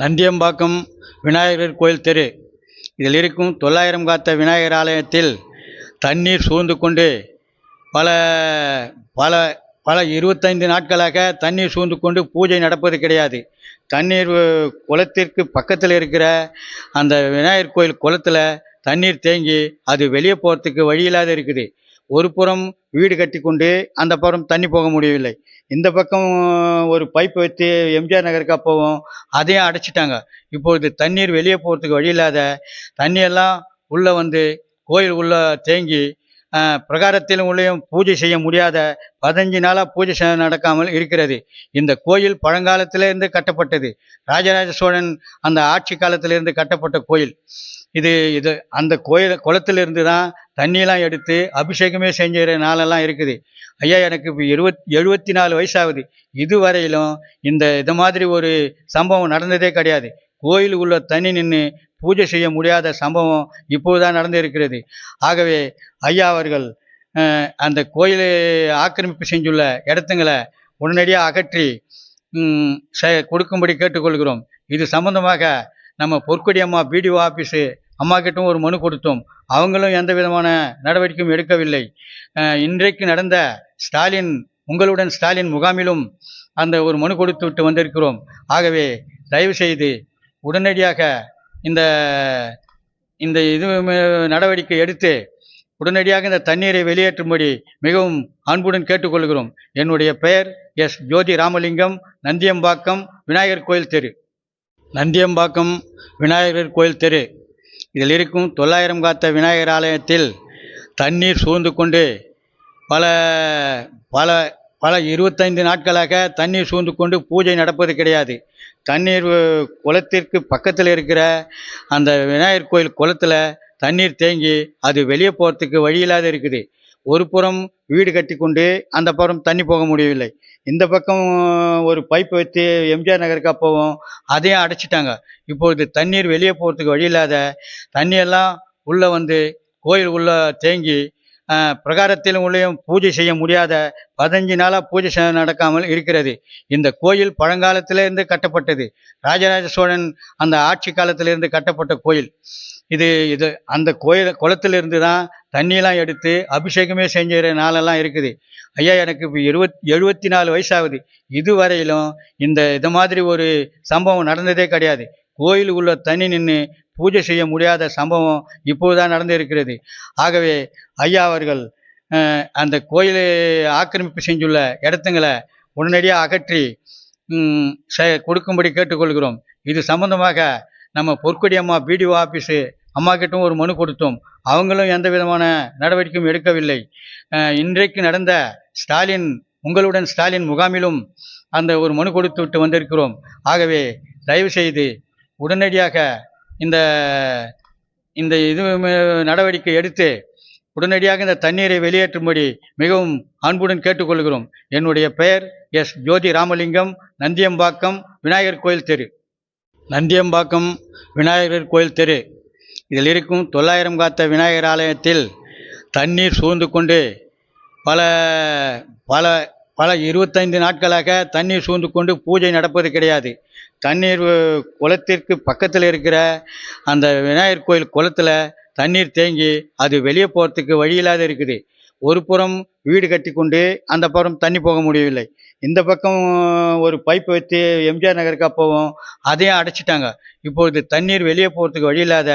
நந்தியம்பாக்கம் விநாயகர் கோயில் தெரு. இதில் இருக்கும் தொள்ளாயிரம் காத்த விநாயகர் ஆலயத்தில் தண்ணீர் சூழ்ந்து கொண்டு பல பல பல இருபத்தைந்து நாட்களாக தண்ணீர் சூழ்ந்து கொண்டு பூஜை நடப்பது கிடையாது. தண்ணீர் குளத்திற்கு பக்கத்தில் இருக்கிற அந்த விநாயகர் கோயில் குளத்தில் தண்ணீர் தேங்கி அது வெளியே போகிறதுக்கு வழி இல்லாத இருக்குது. ஒரு புறம் வீடு கட்டி கொண்டு அந்த புறம் தண்ணி போக முடியவில்லை. இந்த பக்கம் ஒரு பைப் வைத்து எம்ஜிஆர் நகருக்கு அப்போவும் அதையும் அடைச்சிட்டாங்க. இப்பொழுது தண்ணீர் வெளியே போகிறதுக்கு வழி இல்லாத தண்ணியெல்லாம் உள்ளே வந்து கோயில் உள்ளே தேங்கி பிரகாரத்திலும் உள்ளேயும் பூஜை செய்ய முடியாத பதினஞ்சு நாளாக பூஜை செய்ய நடக்காமல் இருக்கிறது. இந்த கோயில் பழங்காலத்திலிருந்து கட்டப்பட்டது. ராஜராஜ சோழன் அந்த ஆட்சி காலத்திலிருந்து கட்டப்பட்ட கோயில். இது இது அந்த கோயில் குளத்திலிருந்து தான் தண்ணியெல்லாம் எடுத்து அபிஷேகமே செஞ்சுற நாளெல்லாம் இருக்குது. ஐயா எனக்கு இப்போ இருபத் எழுபத்தி நாலு வயசாகுது. இதுவரையிலும் இந்த இது மாதிரி ஒரு சம்பவம் நடந்ததே கிடையாது. கோயில் உள்ள தண்ணி நின்று பூஜை செய்ய முடியாத சம்பவம் இப்போதுதான் நடந்து இருக்கிறது ஆகவே ஐயா அவர்கள் அந்த கோயிலை ஆக்கிரமிப்பு செஞ்சுள்ள இடத்துங்களை உடனடியாக அகற்றி செ- கொடுக்கும்படி கேட்டுக்கொள்கிறோம். இது சம்பந்தமாக நம்ம பொற்கொடி அம்மா பிடிஓ ஆஃபீஸு அம்மா கிட்டும் ஒரு மனு கொடுத்தோம். அவங்களும் எந்த விதமான நடவடிக்கையும் எடுக்கவில்லை. இன்றைக்கு நடந்த ஸ்டாலின் உங்களுடன் ஸ்டாலின் முகாமிலும் அந்த ஒரு மனு கொடுத்து விட்டு வந்திருக்கிறோம். ஆகவே தயவு செய்து உடனடியாக இந்த இந்த இது நடவடிக்கை எடுத்து உடனடியாக இந்த தண்ணீரை வெளியேற்றும்படி மிகவும் அன்புடன் கேட்டுக்கொள்கிறோம். என்னுடைய பெயர் எஸ். ஜோதி ராமலிங்கம் நந்தியம்பாக்கம் விநாயகர் கோயில் தெரு. நந்தியம்பாக்கம் விநாயகர் கோயில் தெரு. இதில் இருக்கும் தொள்ளாயிரம் காத்த விநாயகர் ஆலயத்தில் தண்ணீர் சூழ்ந்து கொண்டு பல பல பல இருபத்தைந்து நாட்களாக தண்ணீர் சூழ்ந்து கொண்டு பூஜை நடப்பது கிடையாது. தண்ணீர் குளத்திற்கு பக்கத்தில் இருக்கிற அந்த விநாயகர் கோயில் குளத்தில் தண்ணீர் தேங்கி அது வெளியே போகிறதுக்கு வழி இல்லாத இருக்குது. ஒரு புறம் வீடு கட்டி கொண்டு அந்த புறம் தண்ணி போக முடியவில்லை. இந்த பக்கம் ஒரு பைப் வைத்து எம்ஜிஆர் நகருக்கு அப்போவும் அதையும் அடைச்சிட்டாங்க. இப்பொழுது தண்ணீர் வெளியே போகிறதுக்கு வழி இல்லாத தண்ணியெல்லாம் உள்ளே வந்து கோயில் உள்ளே தேங்கி பிரகாரத்திலும் உள்ளேயும் பூஜை செய்ய முடியாத பதினஞ்சு நாளாக பூஜை செய்ய நடக்காமல் இருக்கிறது. இந்த கோயில் பழங்காலத்திலிருந்து கட்டப்பட்டது. ராஜராஜ சோழன் அந்த ஆட்சி காலத்திலிருந்து கட்டப்பட்ட கோயில். இது இது அந்த கோயில் குளத்திலிருந்து தான் தண்ணியெல்லாம் எடுத்து அபிஷேகமே செஞ்சுற நாளெல்லாம் இருக்குது. ஐயா எனக்கு இப்போ இருபத் எழுபத்தி நாலு வயசாகுது. இதுவரையிலும் இந்த இது மாதிரி ஒரு சம்பவம் நடந்ததே கிடையாது. கோயில் உள்ள தண்ணி நின்று பூஜை செய்ய முடியாத சம்பவம் இப்போதுதான் நடந்து இருக்கிறது ஆகவே ஐயா அவர்கள் அந்த கோயிலை ஆக்கிரமிப்பு செஞ்சுள்ள இடத்துங்களை உடனடியாக அகற்றி செ- கொடுக்கும்படி கேட்டுக்கொள்கிறோம். இது சம்பந்தமாக நம்ம பொற்கொடி அம்மா பிடிஓ ஆஃபீஸு அம்மா கிட்டும் ஒரு மனு கொடுத்தோம். அவங்களும் எந்த விதமான நடவடிக்கையும் எடுக்கவில்லை. இன்றைக்கு நடந்த ஸ்டாலின் உங்களுடன் ஸ்டாலின் முகாமிலும் அந்த ஒரு மனு கொடுத்து விட்டு வந்திருக்கிறோம். ஆகவே தயவு செய்து உடனடியாக இந்த இந்த இது நடவடிக்கை எடுத்து உடனடியாக இந்த தண்ணீரை வெளியேற்றும்படி மிகவும் அன்புடன் கேட்டுக்கொள்கிறோம். என்னுடைய பெயர் எஸ். ஜோதி ராமலிங்கம் நந்தியம்பாக்கம் விநாயகர் கோயில் தெரு. நந்தியம்பாக்கம் விநாயகர் கோயில் தெரு. இதில் இருக்கும் தொள்ளாயிரம் காத்த விநாயகர் ஆலயத்தில் தண்ணீர் சூழ்ந்து கொண்டு பல பல பல இருபத்தைந்து நாட்களாக தண்ணீர் சூழ்ந்து கொண்டு பூஜை நடப்பது கிடையாது. தண்ணீர் குளத்திற்கு பக்கத்தில் இருக்கிற அந்த விநாயகர் கோயில் குளத்தில் தண்ணீர் தேங்கி அது வெளியே போகிறதுக்கு வழி இல்லாத இருக்குது. ஒரு புறம் வீடு கட்டி கொண்டு அந்த புறம் தண்ணி போக முடியவில்லை. இந்த பக்கம் ஒரு பைப் வைத்து எம்ஜிஆர் நகருக்கு அப்போவும் அதையும் அடைச்சிட்டாங்க. இப்பொழுது தண்ணீர் வெளியே போகிறதுக்கு வழி இல்லாத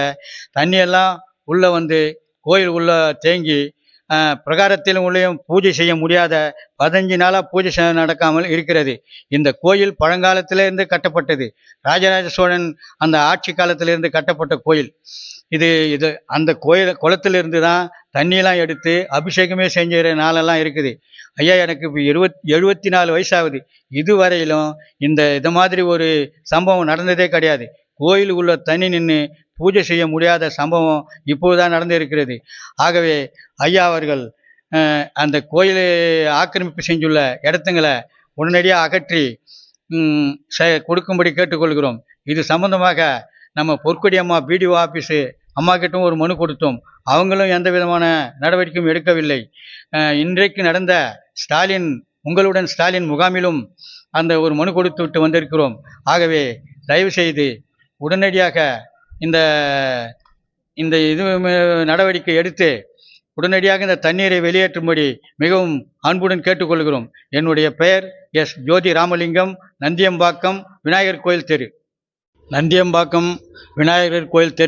தண்ணியெல்லாம் உள்ளே வந்து கோயில் உள்ளே தேங்கி பிரகாரத்திலும் உள்ளேயும் பூஜை செய்ய முடியாத பதினஞ்சு நாளாக பூஜை செய்ய நடக்காமல் இருக்கிறது. இந்த கோயில் பழங்காலத்திலிருந்து கட்டப்பட்டது. ராஜராஜ சோழன் அந்த ஆட்சி காலத்திலிருந்து கட்டப்பட்ட கோயில். இது இது அந்த கோயில் குளத்திலிருந்து தான் தண்ணியெல்லாம் எடுத்து அபிஷேகமே செஞ்சுற நாளெல்லாம் இருக்குது. ஐயா எனக்கு இப்போ இருபத் எழுபத்தி நாலு வயசாகுது. இதுவரையிலும் இந்த இது மாதிரி ஒரு சம்பவம் நடந்ததே கிடையாது. கோயில் உள்ள தண்ணி நின்று பூஜை செய்ய முடியாத சம்பவம் இப்போதுதான் நடந்து இருக்கிறது ஆகவே ஐயா அவர்கள் அந்த கோயிலை ஆக்கிரமிப்பு செஞ்சுள்ள இடத்துங்களை உடனடியாக அகற்றி செ- கொடுக்கும்படி கேட்டுக்கொள்கிறோம். இது சம்பந்தமாக நம்ம பொற்கொடி அம்மா பிடிஓ ஆஃபீஸு அம்மா கிட்டும் ஒரு மனு கொடுத்தோம். அவங்களும் எந்த விதமான நடவடிக்கையும் எடுக்கவில்லை. இன்றைக்கு நடந்த ஸ்டாலின் உங்களுடன் ஸ்டாலின் முகாமிலும் அந்த ஒரு மனு கொடுத்து விட்டு வந்திருக்கிறோம். ஆகவே தயவு செய்து உடனடியாக இந்த இந்த இது நடவடிக்கை எடுத்து உடனடியாக இந்த தண்ணீரை வெளியேற்றும்படி மிகவும் அன்புடன் கேட்டுக்கொள்கிறோம். என்னுடைய பெயர் எஸ். ஜோதி ராமலிங்கம் நந்தியம்பாக்கம் விநாயகர் கோயில் தெரு. நந்தியம்பாக்கம் விநாயகர் கோயில் தெரு.